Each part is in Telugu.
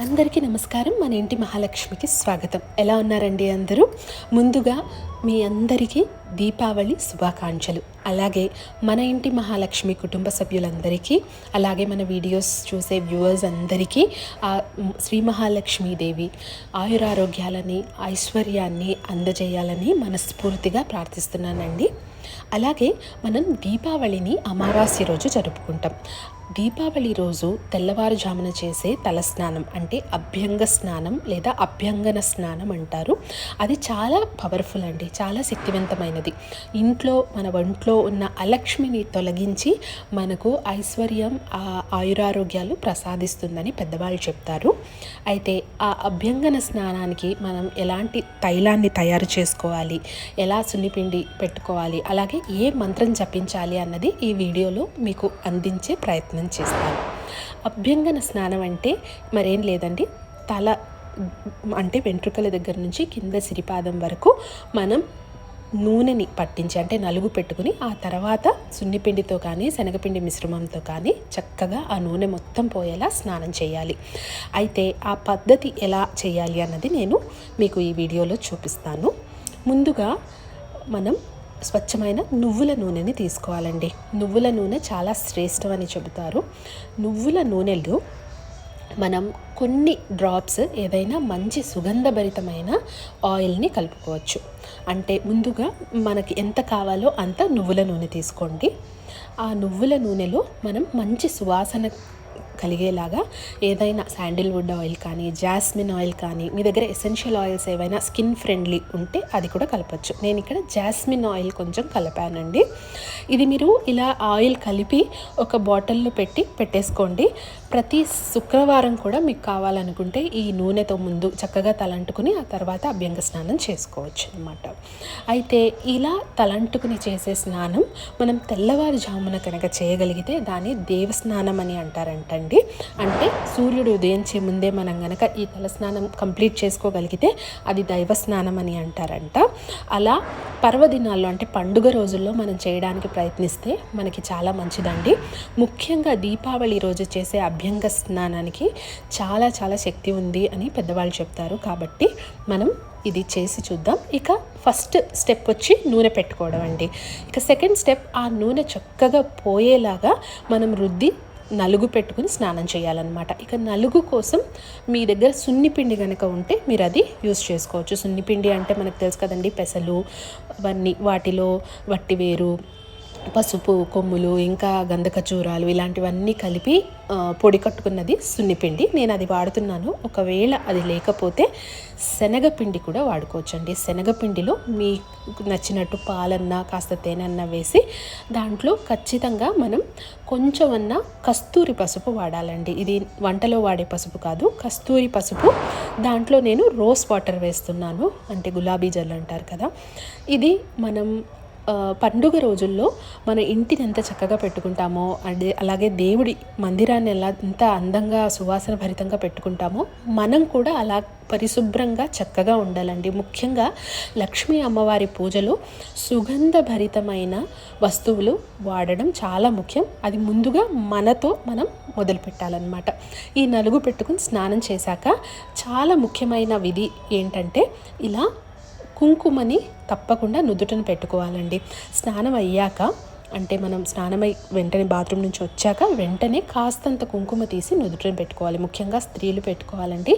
అందరికీ నమస్కారం. మన ఇంటి మహాలక్ష్మికి స్వాగతం. ఎలా ఉన్నారండి అందరూ? ముందుగా మీ అందరికీ దీపావళి శుభాకాంక్షలు. అలాగే మన ఇంటి మహాలక్ష్మి కుటుంబ సభ్యులందరికీ అలాగే మన వీడియోస్ చూసే వ్యూవర్స్ అందరికీ ఆ శ్రీ మహాలక్ష్మీదేవి ఆయురారోగ్యాలని ఐశ్వర్యాన్ని అందజేయాలని మనస్ఫూర్తిగా ప్రార్థిస్తున్నానండి. అలాగే మనం దీపావళిని అమావాస్య రోజు జరుపుకుంటాం. దీపావళి రోజు తెల్లవారుజామున చేసే తలస్నానం అంటే అభ్యంగ స్నానం లేదా అభ్యంగన స్నానం అంటారు. అది చాలా పవర్ఫుల్ అండి. చాలా శక్తివంతమైనది. ఇంట్లో మన ఒంట్లో ఉన్న అలక్ష్మిని తొలగించి మనకు ఐశ్వర్యం ఆయురారోగ్యాలు ప్రసాదిస్తుందని పెద్దవాళ్ళు చెప్తారు. అయితే ఆ అభ్యంగన స్నానానికి మనం ఎలాంటి తైలాన్ని తయారు చేసుకోవాలి? ఎలా సున్నిపిండి పెట్టుకోవాలి? అలాగే ఏ మంత్రం జపించాలి అన్నది ఈ వీడియోలో మీకు అందించే ప్రయత్నం చేస్తాను. అభ్యంగన స్నానం అంటే మరేం లేదండి? తల అంటే వెంట్రుకల దగ్గర నుంచి కింద సిరిపాదం వరకు మనం నూనెని పట్టించి అంటే నలుగు పెట్టుకుని ఆ తర్వాత సున్నిపిండితో కానీ శనగపిండి మిశ్రమంతో కానీ చక్కగా ఆ నూనె మొత్తం పోయేలా స్నానం చేయాలి. అయితే ఆ పద్ధతి ఎలా చేయాలి అన్నది నేను మీకు ఈ వీడియోలో చూపిస్తాను. ముందుగా మనం స్వచ్ఛమైన నువ్వుల నూనెని తీసుకోవాలండి. నువ్వుల నూనె చాలా శ్రేష్టమని చెబుతారు. నువ్వుల నూనెలు మనం కొన్ని డ్రాప్స్ ఏదైనా మంచి సుగంధభరితమైన ఆయిల్ని కలుపుకోవచ్చు. అంటే ముందుగా మనకి ఎంత కావాలో అంత నువ్వుల నూనె తీసుకోండి. ఆ నువ్వుల నూనెలో మనం మంచి సువాసన కలిగేలాగా ఏదైనా శాండిల్వుడ్ ఆయిల్ కానీ జాస్మిన్ ఆయిల్ కానీ మీ దగ్గర ఎసెన్షియల్ ఆయిల్స్ ఏవైనా స్కిన్ ఫ్రెండ్లీ ఉంటే అది కూడా కలపచ్చు. నేను ఇక్కడ జాస్మిన్ ఆయిల్ కొంచెం కలిపానండి. ఇది మీరు ఇలా ఆయిల్ కలిపి ఒక బాటిల్లో పెట్టి పెట్టేసుకోండి. ప్రతి శుక్రవారం కూడా మీకు కావాలనుకుంటే ఈ నూనెతో ముందు చక్కగా తలంటుకుని ఆ తర్వాత అభ్యంగ స్నానం చేసుకోవచ్చు అనమాట అయితే ఇలా తలంటుకుని చేసే స్నానం మనం తెల్లవారుజామున కనుక చేయగలిగితే దాన్ని దేవస్నానం అని అంటారంటండి. అంటే సూర్యుడు ఉదయించే ముందే మనం గనక ఈ తలస్నానం కంప్లీట్ చేసుకోగలిగితే అది దైవ స్నానం అని అంటారంట. అలా పర్వదినాల్లో అంటే పండుగ రోజుల్లో మనం చేయడానికి ప్రయత్నిస్తే మనకి చాలా మంచిదండి. ముఖ్యంగా దీపావళి రోజు చేసే అభ్యంగ స్నానానికి చాలా చాలా శక్తి ఉంది అని పెద్దవాళ్ళు చెప్తారు. కాబట్టి మనం ఇది చేసి చూద్దాం. ఇక ఫస్ట్ స్టెప్ వచ్చి నూనె పెట్టుకోవడం అండి. ఇక సెకండ్ స్టెప్ ఆ నూనె చక్కగా పోయేలాగా మనం రుద్ది నలుగు పెట్టుకుని స్నానం చేయాలన్నమాట. ఇక నలుగు కోసం మీ దగ్గర సున్నిపిండి కనుక ఉంటే మీరు అది యూస్ చేసుకోవచ్చు. సున్నిపిండి అంటే మనకు తెలుసు కదండి పెసలు అవన్నీ వాటిలో వట్టివేరు పసుపు కొమ్ములు ఇంకా గంధకచూరాలు ఇలాంటివన్నీ కలిపి పొడి కట్టుకున్నది సున్నిపిండి నేను అది వాడుతున్నాను. ఒకవేళ అది లేకపోతే శనగపిండి కూడా వాడుకోవచ్చండి. శనగపిండిలో మీకు నచ్చినట్టు పాలన్నా కాస్త తేనెన్న వేసి దాంట్లో ఖచ్చితంగా మనం కొంచెం కస్తూరి పసుపు వాడాలండి. ఇది వంటలో వాడే పసుపు కాదు. కస్తూరి పసుపు దాంట్లో నేను రోస్ వాటర్ వేస్తున్నాను. అంటే గులాబీ జల్ అంటారు కదా. ఇది మనం పండుగ రోజుల్లో మన ఇంటిని ఎంత చక్కగా పెట్టుకుంటామో అదే అలాగే దేవుడి మందిరాన్ని ఎలా ఎంత అందంగా సువాసన భరితంగా పెట్టుకుంటామో మనం కూడా అలా పరిశుభ్రంగా చక్కగా ఉండాలండి. ముఖ్యంగా లక్ష్మీ అమ్మవారి పూజలో సుగంధభరితమైన వస్తువులు వాడడం చాలా ముఖ్యం. అది ముందుగా మనతో మనం మొదలు పెట్టాలన్నమాట. ఈ నలుగు పెట్టుకుని స్నానం చేశాక చాలా ముఖ్యమైన విధి ఏంటంటే ఇలా కుంకుమని తప్పకుండా నుదుటను పెట్టుకోవాలండి. స్నానం అయ్యాక అంటే మనం స్నానమై వెంటనే బాత్రూమ్ నుంచి వచ్చాక వెంటనే కాస్తంత కుంకుమ తీసి నుదుటను పెట్టుకోవాలి. ముఖ్యంగా స్త్రీలు పెట్టుకోవాలండి.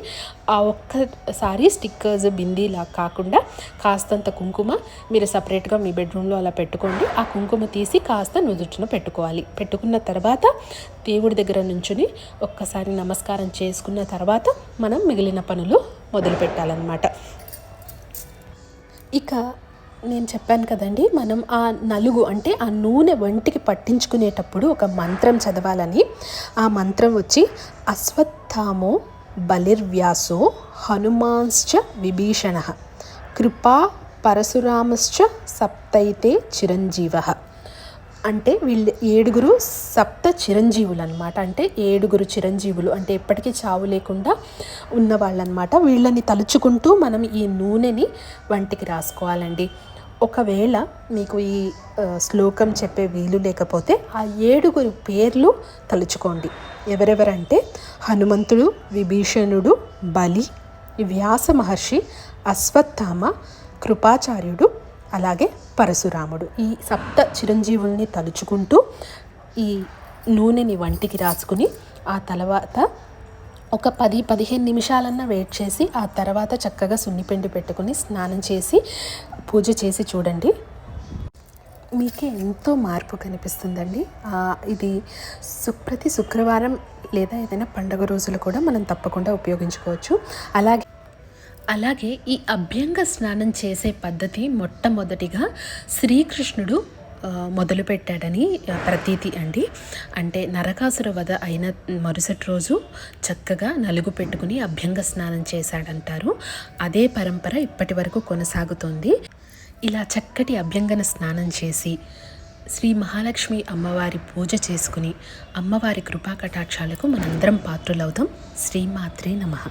ఆ ఒక్కసారి స్టిక్కర్స్ బిందీలా కాకుండా కాస్తంత కుంకుమ మీరు సపరేట్గా మీ బెడ్రూమ్లో అలా పెట్టుకోండి. ఆ కుంకుమ తీసి కాస్త నుదుటను పెట్టుకోవాలి. పెట్టుకున్న తర్వాత దేవుడి దగ్గర నుంచుని ఒక్కసారి నమస్కారం చేసుకున్న తర్వాత మనం మిగిలిన పనులు మొదలు పెట్టాలన్నమాట ఇక నేను చెప్పాను కదండి మనం ఆ నలుగు అంటే ఆ నూనె వంటికి పట్టించుకునేటప్పుడు ఒక మంత్రం చదవాలని. ఆ మంత్రం వచ్చి అశ్వత్థామో బలిర్వ్యాసో హనుమాన్శ్చ విభీషణ. కృపా పరశురామశ్చ సప్తైతే చిరంజీవ. అంటే వీళ్ళు ఏడుగురు సప్త చిరంజీవులు అనమాట అంటే ఏడుగురు చిరంజీవులు. అంటే ఎప్పటికీ చావు లేకుండా ఉన్న వాళ్ళనమాట వీళ్ళని తలుచుకుంటూ మనం ఈ నూనెని వంటికి రాసుకోవాలండి. ఒకవేళ మీకు ఈ శ్లోకం చెప్పే వీలు లేకపోతే ఆ ఏడుగురు పేర్లు తలుచుకోండి. ఎవరెవరంటే హనుమంతుడు విభీషణుడు బలి వ్యాస మహర్షి అశ్వత్థామ కృపాచార్యుడు అలాగే పరశురాముడు. ఈ సప్త చిరంజీవుల్ని తలుచుకుంటూ ఈ నూనెని వంటికి రాసుకుని ఆ తర్వాత ఒక పది పదిహేను నిమిషాలన్నా వెయిట్ చేసి ఆ తర్వాత చక్కగా సున్నిపిండి పెట్టుకుని స్నానం చేసి పూజ చేసి చూడండి. మీకే ఎంతో మార్పు కనిపిస్తుందండి. ఇది సుప్రతి శుక్రవారం లేదా ఏదైనా పండుగ రోజులు కూడా మనం తప్పకుండా ఉపయోగించుకోవచ్చు. అలాగే అలాగే ఈ అభ్యంగ స్నానం చేసే పద్ధతి మొట్టమొదటిగా శ్రీకృష్ణుడు మొదలుపెట్టాడని ప్రతీతి అండి. అంటే నరకాసుర వధ అయిన మరుసటి రోజు చక్కగా నలుగు పెట్టుకుని అభ్యంగ స్నానం చేశాడంటారు. అదే పరంపర ఇప్పటి వరకు కొనసాగుతోంది. ఇలా చక్కటి అభ్యంగన స్నానం చేసి శ్రీ మహాలక్ష్మి అమ్మవారి పూజ చేసుకుని అమ్మవారి కృపా కటాక్షాలకు మనందరం పాత్రులవుతాం. శ్రీమాత్రే నమః.